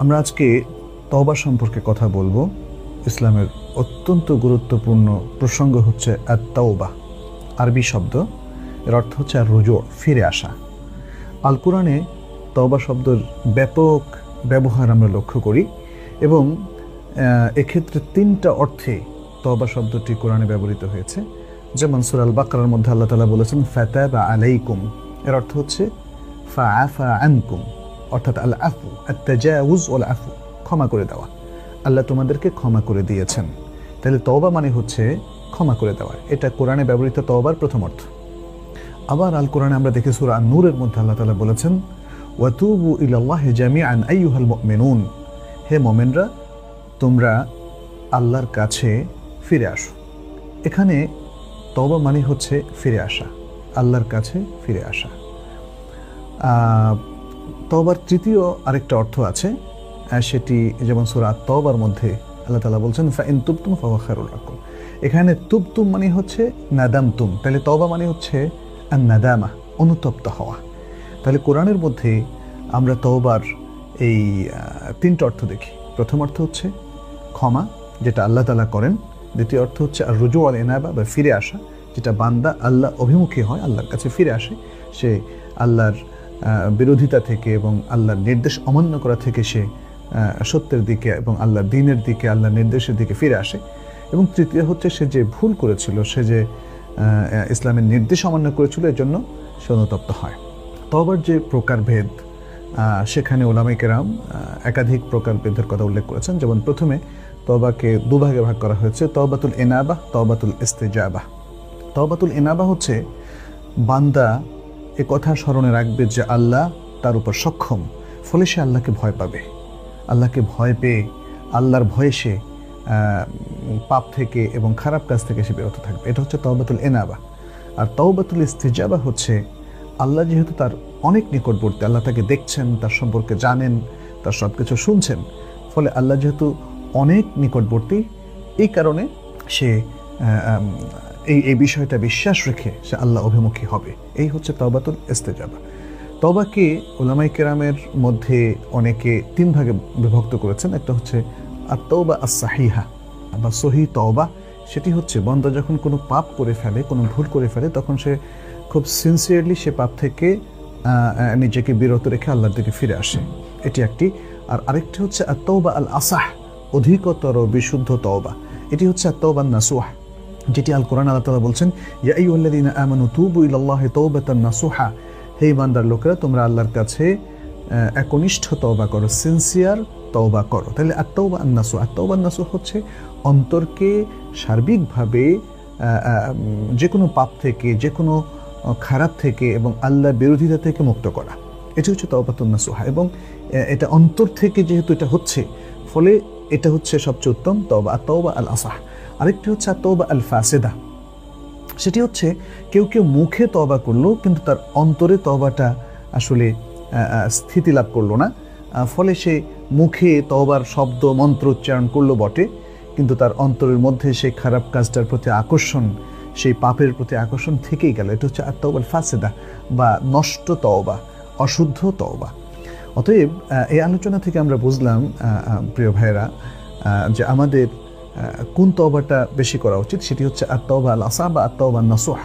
আমরা আজকে তওবা সম্পর্কে কথা বলব। ইসলামের অত্যন্ত গুরুত্বপূর্ণ প্রসঙ্গ হচ্ছে আত্মাওবা আরবি শব্দ। এর অর্থ হচ্ছে আর রুজো, ফিরে আসা। আল কোরআনে তওবা শব্দের ব্যাপক ব্যবহার আমরা লক্ষ্য করি এবং এক্ষেত্রে তিনটা অর্থে তওবা শব্দটি কোরআনে ব্যবহৃত হয়েছে। যেমন সুরাল বাকরার মধ্যে আল্লাহ তালা বলেছেন ফাতা বা আলাইকুম। এর অর্থ হচ্ছে ফা আফা আনকুম। অর্থাৎ আল আফু আত্তাজাউজ ওল আফু, ক্ষমা করে দেওয়া। আল্লাহ তোমাদেরকে ক্ষমা করে দিয়েছেন। তাহলে তওবা মানে হচ্ছে ক্ষমা করে দেওয়া। এটা কোরআনে ব্যবহৃত তওবার প্রথম অর্থ। আবার আল কোরআনে আমরা দেখি সূরা নূরের মধ্যে আল্লাহ তালা বলেছেন, ওয়াতুবু ইলাল্লাহি জামিআন আইয়ুহাল মুমিনুন। হে মোমেনরা, তোমরা আল্লাহর কাছে ফিরে আসো। এখানে তওবা মানে হচ্ছে ফিরে আসা। আল্লাহর কাছে ফিরে আসা। আহ, তওবার তৃতীয় আরেকটা অর্থ আছে সেটি যেমন সূরা তওবার মধ্যে আল্লাহ তাআলা বলছেন ফাইন তুবতুম ফাওয়া খায়রুল লাকুম এখানে তুবতুম মানে হচ্ছে নাদামতুম। তাহলে তবা মানে হচ্ছে নাদামা অনুতপ্ত হওয়া। তাহলে কোরআনের মধ্যে আমরা তওবার এই তিনটা অর্থ দেখি। প্রথম অর্থ হচ্ছে ক্ষমা যেটা আল্লাহ তালা করেন। দ্বিতীয় অর্থ হচ্ছে আর রুজু আল এনাবা বা ফিরে আসা যেটা বান্দা আল্লাহ অভিমুখী হয় আল্লাহর কাছে ফিরে আসে। সে আল্লাহর বিরোধিতা থেকে এবং আল্লাহর নির্দেশ অমান্য করা থেকে সে সত্যের দিকে এবং আল্লাহর দিনের দিকে, আল্লাহর নির্দেশের দিকে ফিরে আসে। এবং তৃতীয় হচ্ছে সে যে ভুল করেছিল, সে যে ইসলামের নির্দেশ অমান্য করেছিল, এর জন্য সে অনুতপ্ত হয়। তবার যে প্রকারভেদ সেখানে ওলামাই কেরাম একাধিক প্রকারভেদের কথা উল্লেখ করেছেন। যেমন প্রথমে তবাকে দুভাগে ভাগ করা হয়েছে তবাতুল এনাবাহ তবাতুল ইস্তেজাবাহ। তবাতুল এনাবা হচ্ছে বান্দা এ কথা স্মরণে রাখবে যে আল্লাহ তার উপর সক্ষম। ফলে সে আল্লাহকে ভয় পাবে। আল্লাহকে ভয় পেয়ে আল্লাহর ভয়ে সে পাপ থেকে এবং খারাপ কাজ থেকে সে বিরত থাকবে। এটা হচ্ছে তওবাতুল এনাবা। আর তওবাতুল ইস্তিজাবা হচ্ছে, আল্লাহ যেহেতু তার অনেক নিকটবর্তী, আল্লাহ তাকে দেখছেন, তার সম্পর্কে জানেন, তার সব কিছু শুনছেন, ফলে আল্লাহ যেহেতু অনেক নিকটবর্তী, এই কারণে সে এই এই বিষয়টা বিশ্বাস রেখে সে আল্লাহ অভিমুখী হবে। এই হচ্ছে তওবাতুল ইস্তেজাবা। তবাকে ওলামাই কেরামের মধ্যে অনেকে তিন ভাগে বিভক্ত করেছেন। একটা হচ্ছে আত্মবা আসাহিহা বা সহি তওবা। সেটি হচ্ছে বন্দা যখন কোনো পাপ করে ফেলে, কোনো ভুল করে ফেলে, তখন সে খুব সিনসিয়ারলি সে পাপ থেকে নিজেকে বিরত রেখে আল্লাহর দিকে ফিরে আসে। এটি একটি। আর আরেকটি হচ্ছে আত্মবা আল আসাহ অধিকতর বিশুদ্ধ তওবা। এটি হচ্ছে আত্মবান নাসুহ যেটি আল কোরআন আল্লাহ তাআলা বলছেন, ইয়া আইয়ুহাল্লাযীনা আমানু তুবু ইলাল্লাহি তাওবাতান নাসুহা। হে ইমানদার লোকেরা, তোমরা আল্লাহর কাছে একনিষ্ঠ তওবা করো, সিনসিয়ার তওবা করো। তাহলে আত্মবা আন্নাসু আত্মবা আন্নাসু হচ্ছে অন্তরকে সার্বিকভাবে যে কোনো পাপ থেকে, যে কোনো খারাপ থেকে এবং আল্লাহ বিরোধিতা থেকে মুক্ত করা। এটি হচ্ছে তওবাতুন নাসুহা এবং এটা অন্তর থেকে যেহেতু এটা হচ্ছে, ফলে এটা হচ্ছে সবচেয়ে উত্তম তওবা তওবা আল আসাহ আরেকটি হচ্ছে তওবা আল ফাসেদা সেটি হচ্ছে কেউ কেউ মুখে তবা করল কিন্তু তার অন্তরে তবাটা আসলে স্থিতি লাভ করল না। ফলে সে মুখে তবার শব্দ মন্ত্র উচ্চারণ করল বটে কিন্তু তার অন্তরের মধ্যে সেই খারাপ কাজটার প্রতি আকর্ষণ সেই পাপের প্রতি আকর্ষণ থেকেই গেল। এটা হচ্ছে আত্মাউবাল ফাসেদা বা নষ্ট তওবা অশুদ্ধ তওবা। অতএব এই আলোচনা থেকে আমরা বুঝলাম প্রিয় ভাইয়েরা আহ, যে আমাদের কোন তবাটা বেশি করা উচিত? সেটি হচ্ছে আত্মাওবা আল আসা বা আত্মাওবা নাসুহ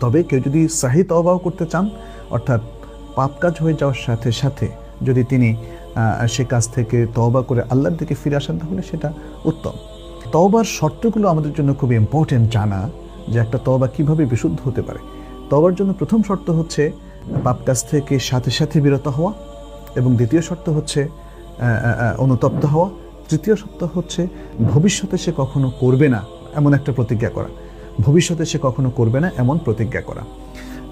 তবে কেউ যদি সাহি তবাও করতে চান, অর্থাৎ পাপ কাজ হয়ে যাওয়ার সাথে সাথে যদি তিনি সে কাজ থেকে তওবা করে আল্লাহর দিকে ফিরে আসেন, তাহলে সেটা উত্তম। তওবার শর্তগুলো আমাদের জন্য খুব ইম্পর্টেন্ট জানা যে একটা তওবা কীভাবে বিশুদ্ধ হতে পারে। তওবার জন্য প্রথম শর্ত হচ্ছে পাপ কাজ থেকে সাথে সাথে বিরত হওয়া এবং দ্বিতীয় শর্ত হচ্ছে অনুতপ্ত হওয়া। তৃতীয় সপ্তাহ হচ্ছে ভবিষ্যতে সে কখনো করবে না এমন একটা প্রতিজ্ঞা করা। ভবিষ্যতে সে কখনো করবে না এমন প্রতিজ্ঞা করা।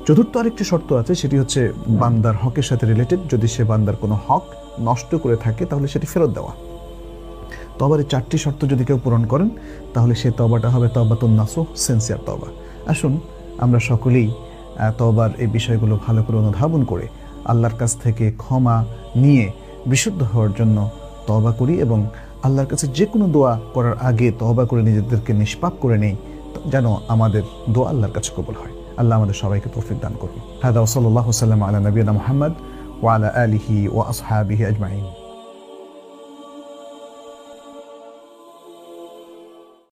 চতুর্থ আরেকটি শর্ত আছে, সেটি হচ্ছে বান্দার হকের সাথে রিলেটেড যদি সে বান্দার কোনো হক নষ্ট করে থাকে, তাহলে সেটি ফেরত দেওয়া। তবার এই চারটি শর্ত যদি কেউ পূরণ করেন, তাহলে সে তবাটা হবে তবাতুন নাসু সেন্সিয়ার তবা। আসুন, আমরা সকলেই তবার এই বিষয়গুলো ভালো করে অনুধাবন করে আল্লাহর কাছ থেকে ক্ষমা নিয়ে বিশুদ্ধ হওয়ার জন্য তবা করি এবং আল্লাহর কাছে যে কোনো দোয়া করার আগে তহবা করে নিজেদেরকে নিষ্পাপ করে নেই, যেন আমাদের দোয়া আল্লাহর কাছে কবল হয়। আল্লাহ আমাদের সবাইকে তৌফিক দান করবে হাদা ওসল্লাহ সাল্লাম আলা নবীনা মোহাম্মদ ওয়ালা আলিহি ও আসহাবিহি আজমাইন।